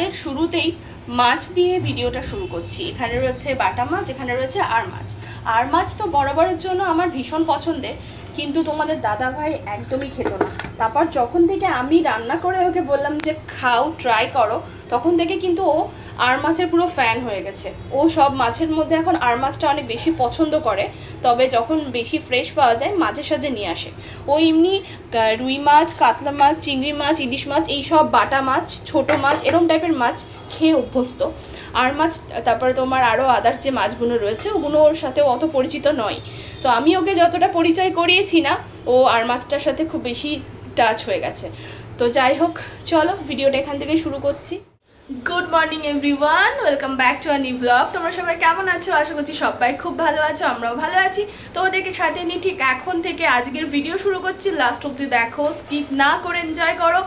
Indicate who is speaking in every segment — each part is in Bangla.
Speaker 1: সকালের শুরুতেই মাছ দিয়ে ভিডিওটা শুরু করছি। এখানে রয়েছে বাটা মাছ, এখানে রয়েছে আর মাছ। আর মাছ তো বরাবরের জন্য আমার ভীষণ পছন্দের। কিন্তু তোমাদের দাদা ভাই একদমই খেত না। তারপর যখন থেকে আমি রান্না করে ওকে বললাম যে, খাও ট্রাই করো, তখন থেকে কিন্তু ও আর মাছের পুরো ফ্যান হয়ে গেছে। ও সব মাছের মধ্যে এখন আর মাছটা অনেক বেশি পছন্দ করে, তবে যখন বেশি ফ্রেশ পাওয়া যায়, মাঝে সাঝে নিয়ে আসে। ও এমনি রুই মাছ, কাতলা মাছ, চিংড়ি মাছ, ইলিশ মাছ, এই সব বাটা মাছ, ছোট মাছ, এরম টাইপের মাছ খেয়ে অভ্যস্ত। আর মাছ, তারপরে তোমার আরও আদার্স যে মাছগুলো রয়েছে, ওগুলো ওর সাথে অত পরিচিত নয়। তো আমি ওকে যতটা পরিচয় করিয়েছি না, ও আর মাছটার সাথে খুব বেশি টাচ হয়ে গেছে। তো যাই হোক, চলো ভিডিওটা এখান থেকে শুরু করছি। Good morning everyone welcome back to our new blog তোমরা সবাই কেমন আছো? আশা করছি সবাই খুব ভালো আছো, আমরাও ভালো আছি। তো ওদেরকে সাথে নিয়ে ঠিক এখন থেকে আজকের ভিডিও শুরু করছি। লাস্ট অব্দি দেখো স্কিপ না করে এনজয় করো।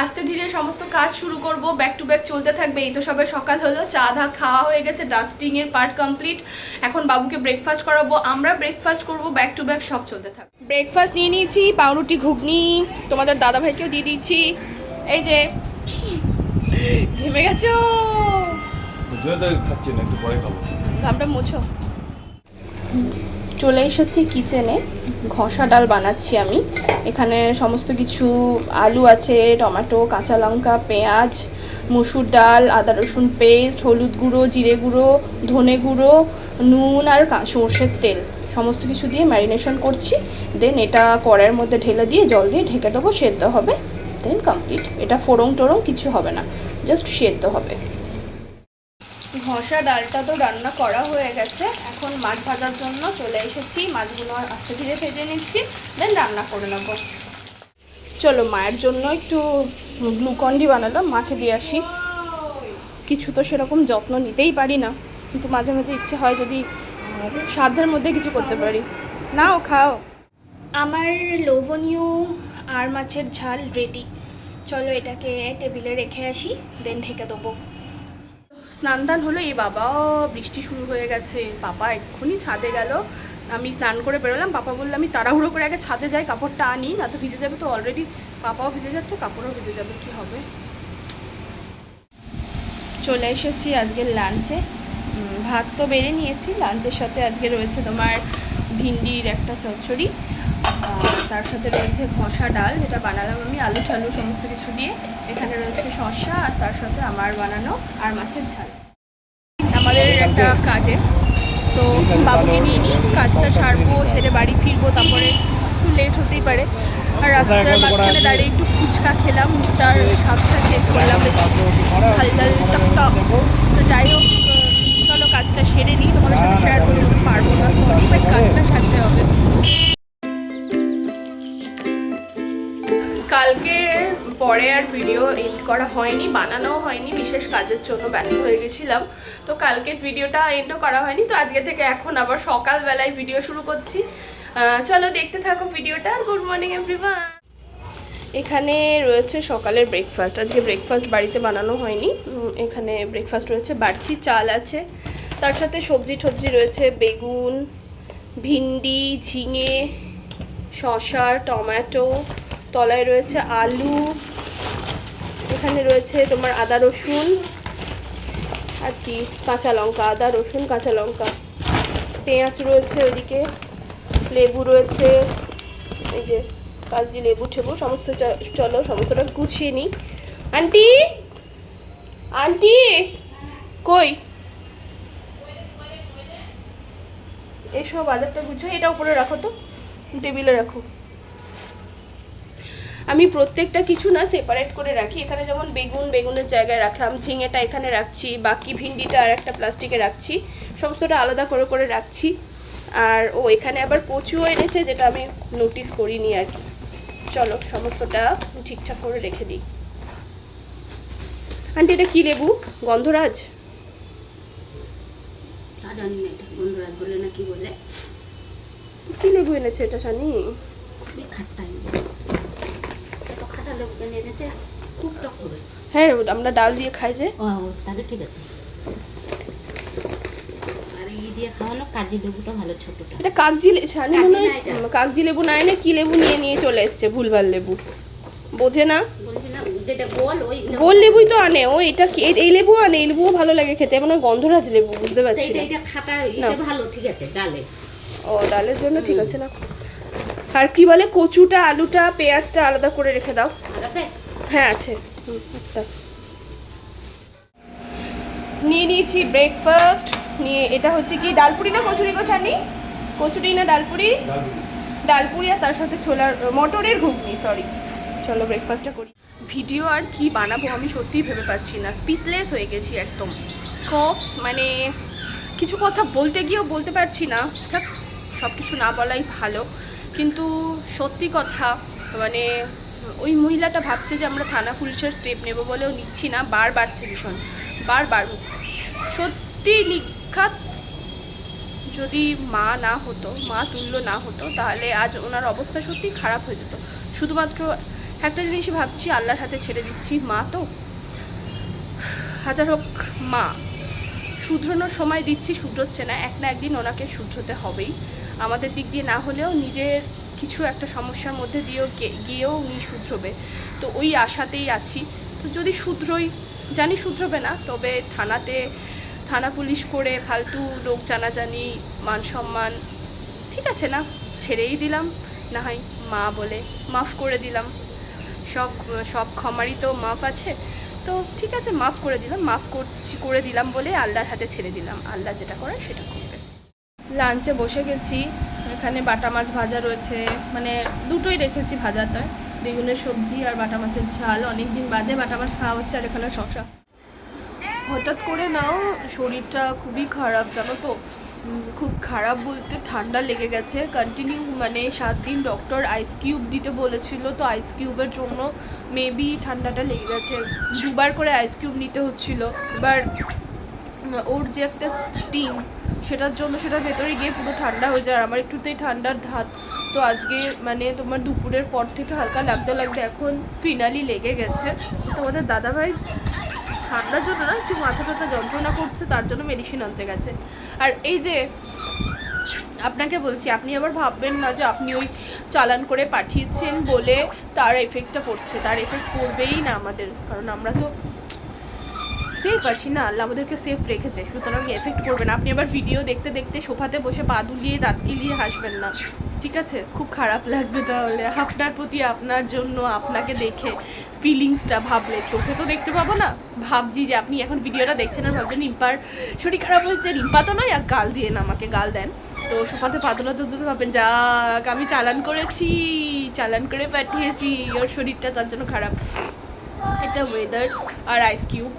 Speaker 1: আস্তে ধীরে সমস্ত কাজ শুরু করব। ব্যাক টু ব্যাক চলতে থাকবে। এই তো সবাই সকাল হলো, চা, ধা, খাওয়া হয়ে গেছে ডাস্টিং এর পার্ট কমপ্লিট এখন বাবুকে ব্রেকফাস্ট করাবো। আমরা ব্রেকফাস্ট করব ব্যাক টু ব্যাক সব চলতে থাকবে ব্রেকফাস্ট নিয়ে নিয়েছি, পাউরুটি, ঘুগনি। তোমাদের দাদা ভাইকেও দিয়ে দিয়েছি এই যে ঘেমে গেছো?
Speaker 2: খাচ্ছি না একটু পরে খাব?
Speaker 1: ঘামটা মোছো। চলে এসেছি কিচেনে। ঘষা ডাল বানাচ্ছি আমি। এখানে সমস্ত কিছু আলু আছে টমেটো কাঁচা লঙ্কা পেঁয়াজ মুসুর ডাল আদা রসুন পেস্ট হলুদ গুঁড়ো জিরে গুঁড়ো ধনে গুঁড়ো নুন আর সর্ষের তেল। সমস্ত কিছু দিয়ে ম্যারিনেশন করছি। দেন এটা কড়াইয়ের মধ্যে ঢেলে দিয়ে জল দিয়ে ঢেকে দেবো সেদ্ধ হবে। দেন কমপ্লিট এটা ফোড়ং টোড়ং কিছু হবে না জাস্ট সেদ্ধ হবে। ঘষা ডালটা তো রান্না করা হয়ে গেছে এখন মাছ ভাজার জন্য চলে এসেছি মাছগুলো আস্তে ধীরে ভেজে নিচ্ছি দেন রান্না করে নেব। চলো মায়ের জন্য একটু গ্লুকন্ডি বানালাম মাকে দিয়ে আসি। কিছু তো সেরকম যত্ন নিতেই পারি না কিন্তু মাঝে মাঝে ইচ্ছে হয় যদি সাধ্যের মধ্যে কিছু করতে পারি। নাও খাও। আমার লোভনীয় আর মাছের ঝাল রেডি চলো এটাকে টেবিলে রেখে আসি দেন ঢেকে দেবো। স্নান টান হলো এই বাবা, বৃষ্টি শুরু হয়ে গেছে। পাপা এক্ষুনি ছাদে গেল। আমি স্নান করে বেরোলাম, পাপা বলল, আমি তাড়াহুড়ো করে আগে ছাদে যাই, কাপড়টা আনি, না তো ভিজে যাবে তো অলরেডি পাপাও ভিজে যাচ্ছে, কাপড়ও ভিজে যাবে, কি হবে? চলে এসেছি আজকের লাঞ্চে ভাত তো বেড়ে নিয়েছি লাঞ্চের সাথে আজকে রয়েছে তোমার ভিন্ডির একটা চচ্চড়ি। তার সাথে রয়েছে ঘষা ডাল যেটা বানালাম আমি আলু চালু সমস্ত কিছু দিয়ে। এখানে রয়েছে শসা আর তার সাথে আমার বানানো আর মাছের ঝাল। আমাদের একটা কাজে। তো বাবুকে নিয়ে নিই কাজটা সারবো সেরে বাড়ি ফিরবো তারপরে একটু লেট হতেই পারে। আর রাস্তার মাঝখানে দাঁড়িয়ে একটু ফুচকা খেলাম তার স্বাদটা চেঞ্জ করলাম হালদাল টকটক তো যাই হোক চলো কাজটা আর ভিডিও এডিট করা হয়নি, বানানোও হয়নি, বিশেষ কাজের জন্য ব্যস্ত হয়ে গেছিলাম। তো কালকের ভিডিওটা এন্ডও করা হয়নি, তো আজকে থেকে এখন আবার সকালবেলায় ভিডিও শুরু করছি। চলো দেখতে থাকো ভিডিওটা গুড মর্নিং এভরিওয়ান এখানে রয়েছে সকালের ব্রেকফাস্ট আজকে ব্রেকফাস্ট বাড়িতে বানানো হয়নি। এখানে ব্রেকফাস্ট রয়েছে, বাড়ছি, চাল আছে। তার সাথে সবজি টবজি রয়েছে, বেগুন, ভিন্ডি, ঝিঙে, শসা, টমেটো, তলায় রয়েছে আলু এখানে রয়েছে তোমার আদা রসুন আর কি, কাঁচা লঙ্কা, আদা রসুন, কাঁচা লঙ্কা। পেঁয়াজ রয়েছে ওইদিকে, লেবু রয়েছে, এই যে কাগজি লেবু ঠেবু, সমস্ত চলো সমস্তটা গুছিয়ে নিই। আন্টি আন্টি, কই? এসব বাজারটা গুছিয়ে, এটা উপরে রাখো তো, টেবিলে রাখো। আমি প্রত্যেকটা কিছু না সেপারেট করে রাখি। এখানে যেমন বেগুন বেগুনের জায়গায় রাখলাম ঝিঙেটা এখানে রাখছি বাকি ভিন্ডিটা আর একটা প্লাস্টিকে রাখছি সমস্তটা আলাদা করে করে রাখছি। আর ও এখানে আবার কচুও এনেছে যেটা আমি নোটিস করিনি আর কি। চলো সমস্তটা ঠিকঠাক করে রেখে দিই। আন্টি এটা কী লেবু? গন্ধরাজ?
Speaker 3: জানি না এটা বন্ধুরাজ বলে না কি বলে।
Speaker 1: কী লেবু এনেছে এটা জানি
Speaker 3: খুবই খাট্টাই এত খাটা লেবু কেন এনেছে টুকটাক করে
Speaker 1: হ্যাঁ আমরা ডাল দিয়ে খাই যে।
Speaker 3: ও তাহলে ঠিক আছে। আর এই দিয়ে খাওয়ানো কাজি লেবুটা ভালো ছোটটা।
Speaker 1: এটা কাগজি মনে হয় লেবু না এনে কি লেবু নিয়ে নিয়ে চলে এসছে ভুলভাল লেবু? বোঝে না?
Speaker 3: গোল
Speaker 1: লেবুই তো আনে। ও এটা কি এই- লেবু আনে এই লেবুও ভালো লাগে খেতে। মানে গন্ধরাজ লেবু বুঝতে পারছি না।
Speaker 3: এটা। ভালো ঠিক আছে ডালে।
Speaker 1: ও ডালের জন্য ঠিক আছে না। আর কি বলে কচুটা আলুটা পেঁয়াজটা আলাদা করে রেখে দাও। হ্যাঁ আছে। একটা। নিয়ে নিয়েছি ব্রেকফাস্ট নিয়ে এটা হচ্ছে কি ডালপুরি না কচুরি গোছানি কচুরি না ডালপুরি? ডালপুরি। আর তার সাথে ছোলার মটরের ঘুগনি সরি চলো ব্রেকফাস্টটা করি। ভিডিও আর কি বানাবো আমি সত্যিই ভেবে পাচ্ছি না। স্পিচলেস হয়ে গেছি একদম। কফ মানে কিছু কথা বলতে গিয়েও বলতে পারছি না। থাক সব কিছু না বলাই ভালো। কিন্তু সত্যি কথা মানে ওই মহিলাটা ভাবছে যে আমরা থানা পুলিশের স্টেপ নেব বলেও নিচ্ছি না বার বাড়ছে ভীষণ বারবার সত্যি নিখাত যদি মা না হতো, মা তুল্য না হতো, তাহলে আজ ওনার অবস্থা সত্যি খারাপ হয়ে যেত। শুধুমাত্র একটা জিনিসই ভাবছি, আল্লাহর হাতে ছেড়ে দিচ্ছি, মা তো। হাজার হোক মা, শুধরানোর সময় দিচ্ছি, শুধরোচ্ছে না, এক না একদিন ওনাকে শুধরোতে হবেই। আমাদের দিক দিয়ে না হলেও নিজের কিছু একটা সমস্যার মধ্যে দিয়েও গিয়েও উনি শুধরোবে। তো ওই আশাতেই আছি। তো যদি শুধরোই, জানি শুধরোবে না, তবে থানাতে, থানা পুলিশ করে ফালতু লোক জানাজানি, মান সম্মান, ঠিক আছে না? ছেড়েই দিলাম। না হয় মা বলে মাফ করে দিলাম। সব সব ক্ষমারই তো মাফ আছে। তো ঠিক আছে, মাফ করে দিলাম। মাফ করছি, করে দিলাম বলে আল্লাহর হাতে ছেড়ে দিলাম। আল্লাহ যেটা করে সেটা করবে লাঞ্চে বসে গেছি। এখানে বাটা মাছ ভাজা রয়েছে। মানে দুটোই রেখেছি ভাজাতে বেগুনের সবজি আর বাটা মাছের ঝাল। অনেক দিন বাদে বাটা মাছ খাওয়া হচ্ছে আর এখানে শশা হঠাৎ করে নাও, শরীরটা খুবই খারাপ, জানো তো? খুব খারাপ বলতে ঠান্ডা লেগে গেছে। কন্টিনিউ মানে সাত দিন ডক্টর আইস কিউব দিতে বলেছিল, তো আইস কিউবের জন্য মেবি ঠান্ডাটা লেগে গেছে। দুবার করে আইস কিউব নিতে হচ্ছিল। এবার, ওর যে একটা স্টিম সেটার জন্য সেটা ভেতরে গিয়ে পুরো ঠান্ডা হয়ে যায়। আর আমার একটুতেই ঠান্ডার ধাত। তো আজকে মানে তোমার দুপুরের পর থেকে হালকা লাগতে লাগতে এখন ফিনালি লেগে গেছে। তোমাদের দাদাভাই ঠান্ডার জন্য না একটু মাথা টাথা যন্ত্রণা করছে, তার জন্য মেডিসিন আনতে গেছে। আর এই যে আপনাকে বলছি, আপনি আবার ভাববেন না যে আপনি ওই চালান করে পাঠিয়েছেন বলে তার এফেক্টটা পড়ছে। তার এফেক্ট পড়বেই না আমাদের। কারণ আমরা তো সেফ আছি না, আল্লাহ আমাদেরকে সেফ রেখেছে। সুতরাং এফেক্ট করবে না। আপনি আবার ভিডিও দেখতে দেখতে সোফাতে বসে পা দুলিয়ে, দাঁত কিলিয়ে হাসবেন না। ঠিক আছে? খুব খারাপ লাগবে তাহলে। আপনার প্রতি আপনার জন্য, আপনাকে দেখে ফিলিংসটা ভাবলে। চোখে তো দেখতে পাবো না। ভাবছি যে আপনি এখন ভিডিওটা দেখছেন আর ভাবছেন, রিম্পার শরীর খারাপ হচ্ছে রিম্পা তো নয়, আর গাল দিয়ে না, আমাকে গাল দেন। তো সোফাতে পাতলা তো ভাবেন যাক, আমি চালান করেছি, চালান করে পাঠিয়েছি। ওর শরীরটা তার জন্য খারাপ। এটা ওয়েদার আর আইস কিউব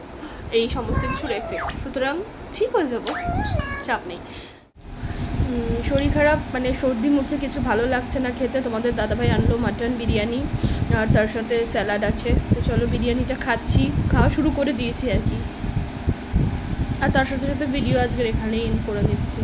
Speaker 1: এই সমস্ত কিছু রেখে। সুতরাং ঠিক হয়ে যাব, চাপ নেই। শরীর খারাপ মানে সর্দি মুখে কিছু ভালো লাগছে না খেতে। তোমাদের দাদাভাই আনলো মাটন বিরিয়ানি, আর তার সাথে স্যালাড আছে। তো চলো বিরিয়ানিটা খাচ্ছি, খাওয়া শুরু করে দিয়েছি আর কি। আর তার সাথে সাথে ভিডিও আজকের এখানেই এন্ড করে নিচ্ছি।